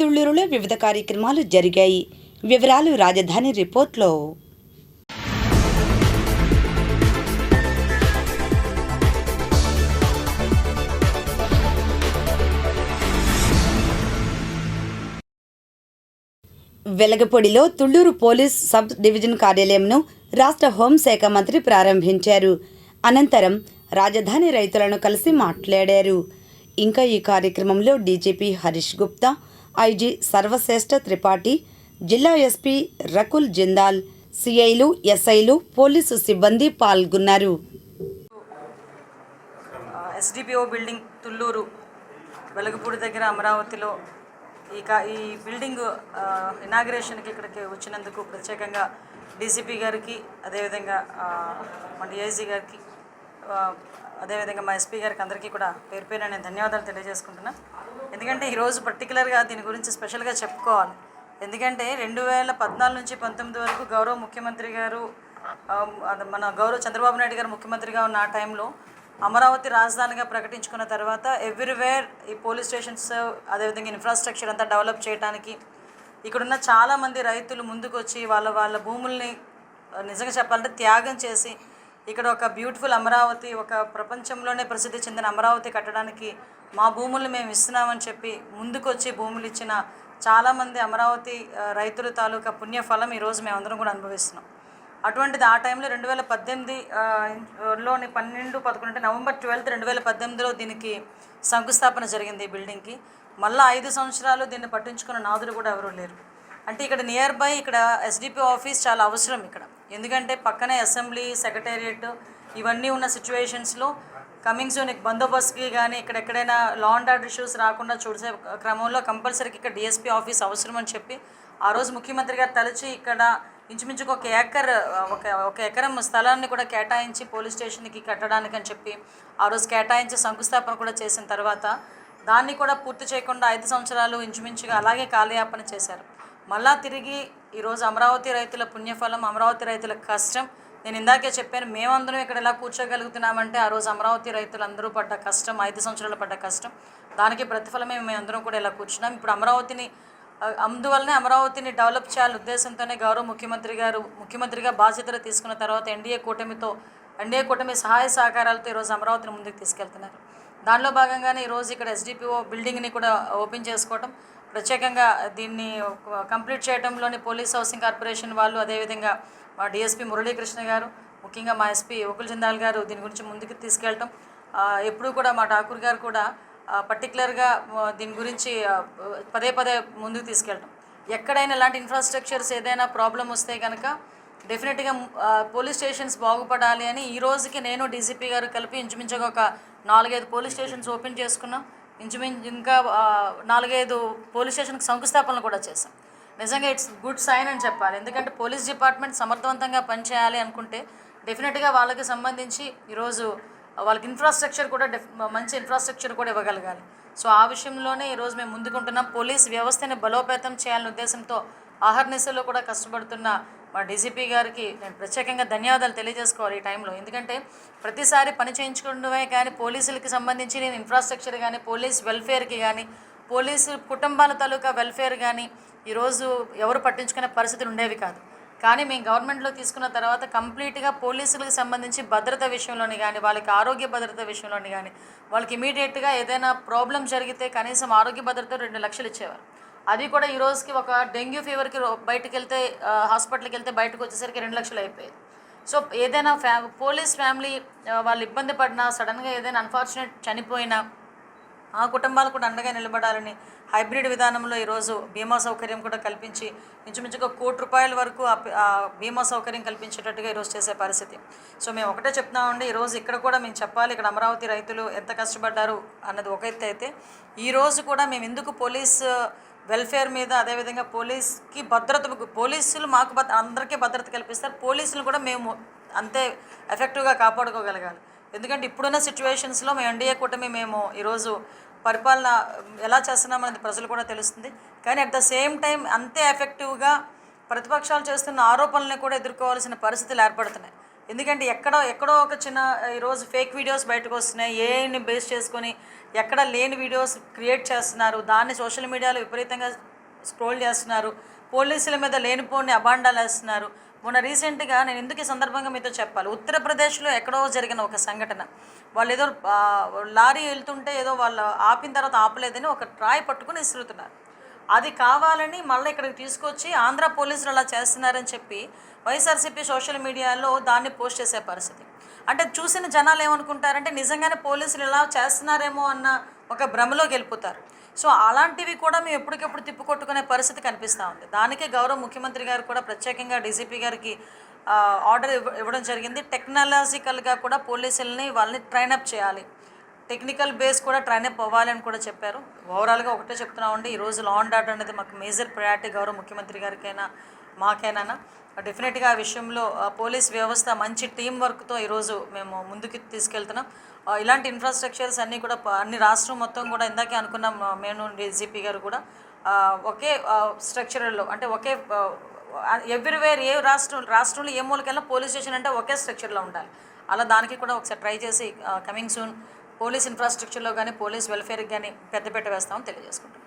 తుళ్ళూరులో వివిధ కార్యక్రమాలు జరిగాయి. వివరాలు రాజధాని రిపోర్ట్లో. వెలగపొడిలో తుళ్ళూరు పోలీస్ సబ్ డివిజన్ కార్యాలయంను రాష్ట్ర హోంశాఖ మంత్రి ప్రారంభించారు. అనంతరం రాజధాని రైతులను కలిసి మాట్లాడారు. ఇంకా ఈ కార్యక్రమంలో డీజీపీ హరీష్ గుప్తా ఐజీ సర్వశ్రేష్ఠ త్రిపాఠి జిల్లా ఎస్పీ రకుల్ జిందాల్ సిఐలు ఎస్ఐలు పోలీసు సిబ్బంది పాల్గొన్నారు. ఎస్డిపిఓ బిల్డింగ్ తుళ్ళూరు వెలగపూడి దగ్గర అమరావతిలో ఈ కా ఈ బిల్డింగ్ ఇనాగ్రేషన్కి ఇక్కడికి వచ్చినందుకు ప్రత్యేకంగా డీసీపీ గారికి అదేవిధంగా మన డిఐజీ గారికి అదేవిధంగా మా ఎస్పీ గారికి అందరికీ కూడా పేరు పేరు నేను ధన్యవాదాలు తెలియజేసుకుంటున్నా. ఎందుకంటే ఈరోజు పర్టికులర్గా దీని గురించి స్పెషల్గా చెప్పుకోవాలి. ఎందుకంటే రెండు వేల పద్నాలుగు నుంచి పంతొమ్మిది వరకు గౌరవ ముఖ్యమంత్రి గారు అది మన గౌరవ చంద్రబాబు నాయుడు గారు ముఖ్యమంత్రిగా ఉన్న ఆ టైంలో అమరావతి రాజధానిగా ప్రకటించుకున్న తర్వాత ఎవ్రీవేర్ ఈ పోలీస్ స్టేషన్స్ అదేవిధంగా ఇన్ఫ్రాస్ట్రక్చర్ అంతా డెవలప్ చేయడానికి ఇక్కడున్న చాలామంది రైతులు ముందుకొచ్చి వాళ్ళ వాళ్ళ భూముల్ని నిజంగా చెప్పాలంటే త్యాగం చేసి ఇక్కడ ఒక బ్యూటిఫుల్ అమరావతి ఒక ప్రపంచంలోనే ప్రసిద్ధి చెందిన అమరావతి కట్టడానికి మా భూములు మేము ఇస్తున్నామని చెప్పి ముందుకొచ్చి భూములు ఇచ్చిన చాలామంది అమరావతి రైతుల తాలూకా పుణ్యఫలం ఈరోజు మేమందరం కూడా అనుభవిస్తున్నాం. అటువంటిది ఆ టైంలో రెండు వేల పద్దెనిమిది లోని పన్నెండు పదకొండు అంటే నవంబర్ ట్వెల్త్ రెండు వేల పద్దెనిమిదిలో దీనికి శంకుస్థాపన జరిగింది ఈ బిల్డింగ్కి మళ్ళీ ఐదు సంవత్సరాలు దీన్ని పట్టించుకున్న నాదులు కూడా ఎవరూ లేరు. అంటే ఇక్కడ నియర్ బై ఇక్కడ ఎస్డిపి ఆఫీస్ చాలా అవసరం ఇక్కడ. ఎందుకంటే పక్కనే అసెంబ్లీ సెక్రటేరియట్ ఇవన్నీ ఉన్న సిచ్యువేషన్స్లో కమింగ్ సూన్ బందోబస్తుకి కానీ ఇక్కడ ఎక్కడైనా లా అండ్ ఆర్డర్ ఇష్యూస్ రాకుండా చూసే క్రమంలో కంపల్సరీకి ఇక్కడ డిఎస్పీ ఆఫీస్ అవసరం అని చెప్పి ఆ రోజు ముఖ్యమంత్రి గారు తలచి ఇక్కడ ఇంచుమించుకు ఒక ఏకర్ ఒక ఒక ఎకరం స్థలాన్ని కూడా కేటాయించి పోలీస్ స్టేషన్కి కట్టడానికి అని చెప్పి ఆ రోజు కేటాయించి శంకుస్థాపన కూడా చేసిన తర్వాత దాన్ని కూడా పూర్తి చేయకుండా ఐదు సంవత్సరాలు ఇంచుమించుగా అలాగే కాలయాపన చేశారు. మళ్ళా తిరిగి ఈరోజు అమరావతి రైతుల పుణ్యఫలం అమరావతి రైతుల కష్టం. నేను ఇందాకే చెప్పాను మేమందరం ఇక్కడ ఎలా కూర్చోగలుగుతున్నామంటే ఆ రోజు అమరావతి రైతులందరూ పడ్డ కష్టం ఐదు సంవత్సరాలు పడ్డ కష్టం. దానికి ప్రతిఫలమే మేమందరం కూడా ఇలా కూర్చున్నాం. ఇప్పుడు అమరావతిని అందువల్లనే అమరావతిని డెవలప్ చేయాలనే ఉద్దేశంతోనే గౌరవ ముఖ్యమంత్రి గారు ముఖ్యమంత్రిగా బాధ్యతలు తీసుకున్న తర్వాత ఎన్డీఏ కూటమితో ఎన్డీఏ కూటమి సహాయ సహకారాలతో ఈరోజు అమరావతిని ముందుకు తీసుకెళ్తున్నారు. దానిలో భాగంగానే ఈరోజు ఇక్కడ ఎస్డిపిఓ బిల్డింగ్ని కూడా ఓపెన్ చేసుకోవటం ప్రత్యేకంగా దీన్ని కంప్లీట్ చేయడంలోని పోలీస్ హౌసింగ్ కార్పొరేషన్ వాళ్ళు అదేవిధంగా మా డిఎస్పీ మురళీకృష్ణ గారు ముఖ్యంగా మా ఎస్పీ ఒకుల్ జిందాల్ గారు దీని గురించి ముందుకు తీసుకెళ్ళటం. ఎప్పుడూ కూడా మా ఠాకూర్ గారు కూడా పర్టికులర్గా దీని గురించి పదే పదే ముందుకు తీసుకెళ్ళటం. ఎక్కడైనా ఇలాంటి ఇన్ఫ్రాస్ట్రక్చర్స్ ఏదైనా ప్రాబ్లం వస్తే కనుక డెఫినెట్గా పోలీస్ స్టేషన్స్ బాగుపడాలి అని ఈ రోజుకి నేను డీసీపీ గారు కలిపి ఇంచుమించుగా ఒక నాలుగైదు పోలీస్ స్టేషన్స్ ఓపెన్ చేసుకున్నాం. ఇంచుమించు ఇంకా నాలుగైదు పోలీస్ స్టేషన్కి శంకుస్థాపనలు కూడా చేశాం. నిజంగా ఇట్స్ గుడ్ సైన్ అని చెప్పాలి. ఎందుకంటే పోలీస్ డిపార్ట్మెంట్ సమర్థవంతంగా పనిచేయాలి అనుకుంటే డెఫినెట్గా వాళ్ళకి సంబంధించి ఈరోజు వాళ్ళకి ఇన్ఫ్రాస్ట్రక్చర్ కూడా మంచి ఇన్ఫ్రాస్ట్రక్చర్ కూడా ఇవ్వగలగాలి. సో ఆ విషయంలోనే ఈరోజు మేము ముందుకుంటున్నాం. పోలీస్ వ్యవస్థని బలోపేతం చేయాలనే ఉద్దేశంతో ఆహర్నిశలో కూడా కష్టపడుతున్న మా డీజీపీ గారికి నేను ప్రత్యేకంగా ధన్యవాదాలు తెలియజేసుకోవాలి ఈ టైంలో. ఎందుకంటే ప్రతిసారి పని చేయించుకోవడమే కానీ పోలీసులకి సంబంధించి నేను ఇన్ఫ్రాస్ట్రక్చర్ కానీ పోలీస్ వెల్ఫేర్కి కానీ పోలీసు కుటుంబాల తాలూకా వెల్ఫేర్ కానీ ఈరోజు ఎవరు పట్టించుకునే పరిస్థితులు ఉండేవి కాదు. కానీ మేము గవర్నమెంట్లో తీసుకున్న తర్వాత కంప్లీట్గా పోలీసులకు సంబంధించి భద్రత విషయంలోని కానీ వాళ్ళకి ఆరోగ్య భద్రత విషయంలోని కానీ వాళ్ళకి ఇమీడియట్గా ఏదైనా ప్రాబ్లం జరిగితే కనీసం ఆరోగ్య భద్రత రెండు లక్షలు ఇచ్చేవారు. అది కూడా ఈ రోజుకి ఒక డెంగ్యూ ఫీవర్కి రో- బయటకు వెళ్తే హాస్పిటల్కి వెళ్తే బయటకు వచ్చేసరికి రెండు లక్షలు అయిపోయేది. సో ఏదైనా ఫ్యా పోలీస్ ఫ్యామిలీ వాళ్ళు ఇబ్బంది పడినా సడన్గా ఏదైనా అన్ఫార్చునేట్ చనిపోయినా ఆ కుటుంబాలు కూడా అండగా నిలబడాలని హైబ్రిడ్ విధానంలో ఈరోజు బీమా సౌకర్యం కూడా కల్పించి ఇంచుమించుగా కోటి రూపాయల వరకు ఆ బీమా సౌకర్యం కల్పించేటట్టుగా ఈరోజు చేసే పరిస్థితి. సో మేము ఒకటే చెప్తున్నామండి ఈరోజు ఇక్కడ కూడా మేము చెప్పాలి ఇక్కడ అమరావతి రైతులు ఎంత కష్టపడ్డారు అన్నది ఒక ఎత్తు అయితే ఈరోజు కూడా మేము ఎందుకు పోలీస్ వెల్ఫేర్ మీద అదేవిధంగా పోలీస్కి భద్రత పోలీసులు మాకు భద్ర అందరికీ భద్రత కల్పిస్తారు. పోలీసులు కూడా మేము అంతే ఎఫెక్టివ్గా కాపాడుకోగలగాలి. ఎందుకంటే ఇప్పుడున్న సిచ్యువేషన్స్లో మేము ఎన్డీఏ కూటమి మేము ఈరోజు పరిపాలన ఎలా చేస్తున్నామనేది ప్రజలు కూడా తెలుస్తుంది. కానీ అట్ ద సేమ్ టైం అంతే ఎఫెక్టివ్గా ప్రతిపక్షాలు చేస్తున్న ఆరోపణలను కూడా ఎదుర్కోవాల్సిన పరిస్థితులు ఏర్పడుతున్నాయి. ఎందుకంటే ఎక్కడో ఎక్కడో ఒక చిన్న ఈరోజు ఫేక్ వీడియోస్ బయటకు వస్తున్నాయి. ఏఐని బేస్ చేసుకొని ఎక్కడ లేని వీడియోస్ క్రియేట్ చేస్తున్నారు. దాన్ని సోషల్ మీడియాలో విపరీతంగా స్క్రోల్ చేస్తున్నారు. పోలీసుల మీద లేనిపోని అబాండాలు వేస్తున్నారు. మొన్న రీసెంట్గా నేను ఎందుకు ఈ సందర్భంగా మీతో చెప్పాలి? ఉత్తరప్రదేశ్లో ఎక్కడో జరిగిన ఒక సంఘటన. వాళ్ళు ఏదో లారీ వెళ్తుంటే ఏదో వాళ్ళు ఆపిన తర్వాత ఆపలేదని ఒక ట్రాయ్ పట్టుకుని విసురుతున్నారు. అది కావాలని మళ్ళీ ఇక్కడికి తీసుకొచ్చి ఆంధ్ర పోలీసులు అలా చేస్తున్నారని చెప్పి వైఎస్ఆర్సీపీ సోషల్ మీడియాలో దాన్ని పోస్ట్ చేసే పరిస్థితి. అంటే చూసిన జనాలు ఏమనుకుంటారంటే నిజంగానే పోలీసులు ఇలా చేస్తున్నారేమో అన్న ఒక భ్రమలోకి వెళ్ళిపోతారు. సో అలాంటివి కూడా మేము ఎప్పటికెప్పుడు తిప్పుకొట్టుకునే పరిస్థితి కనిపిస్తూ ఉంది. దానికే గౌరవ ముఖ్యమంత్రి గారు కూడా ప్రత్యేకంగా డీజీపీ గారికి ఆర్డర్ ఇవ్వ ఇవ్వడం జరిగింది. టెక్నాలజికల్గా కూడా పోలీసుల్ని వాళ్ళని ట్రైనప్ చేయాలి. టెక్నికల్ బేస్ కూడా ట్రైనప్ అవ్వాలి అని కూడా చెప్పారు. ఓవరాల్గా ఒకటే చెప్తున్నామండి ఈరోజు లా అండ్ ఆర్డర్ అనేది మాకు మేజర్ ప్రయారిటీ గౌరవ ముఖ్యమంత్రి గారికైనా మాకైనా డెఫినెట్గా ఆ విషయంలో పోలీస్ వ్యవస్థ మంచి టీం వర్క్తో ఈరోజు మేము ముందుకు తీసుకెళ్తున్నాం. ఇలాంటి ఇన్ఫ్రాస్ట్రక్చర్స్ అన్నీ కూడా అన్ని రాష్ట్రం మొత్తం కూడా ఇందాకే అనుకున్నాం ఆ, మేము డీజీపీ గారు కూడా. ఒకే స్ట్రక్చర్లో అంటే ఒకే ఎవ్రీవేర్ ఏ రాష్ట్రం రాష్ట్రంలో ఏ మూలకెళ్ళినా పోలీస్ స్టేషన్ అంటే ఒకే స్ట్రక్చర్లో ఉండాలి. అలా దానికి కూడా ఒకసారి ట్రై చేసి కమింగ్ సూన్ పోలీస్ ఇన్ఫ్రాస్ట్రక్చర్లో కానీ పోలీస్ వెల్ఫేర్కి కానీ పెద్దపీట వేస్తామని తెలియజేసుకుంటున్నాం.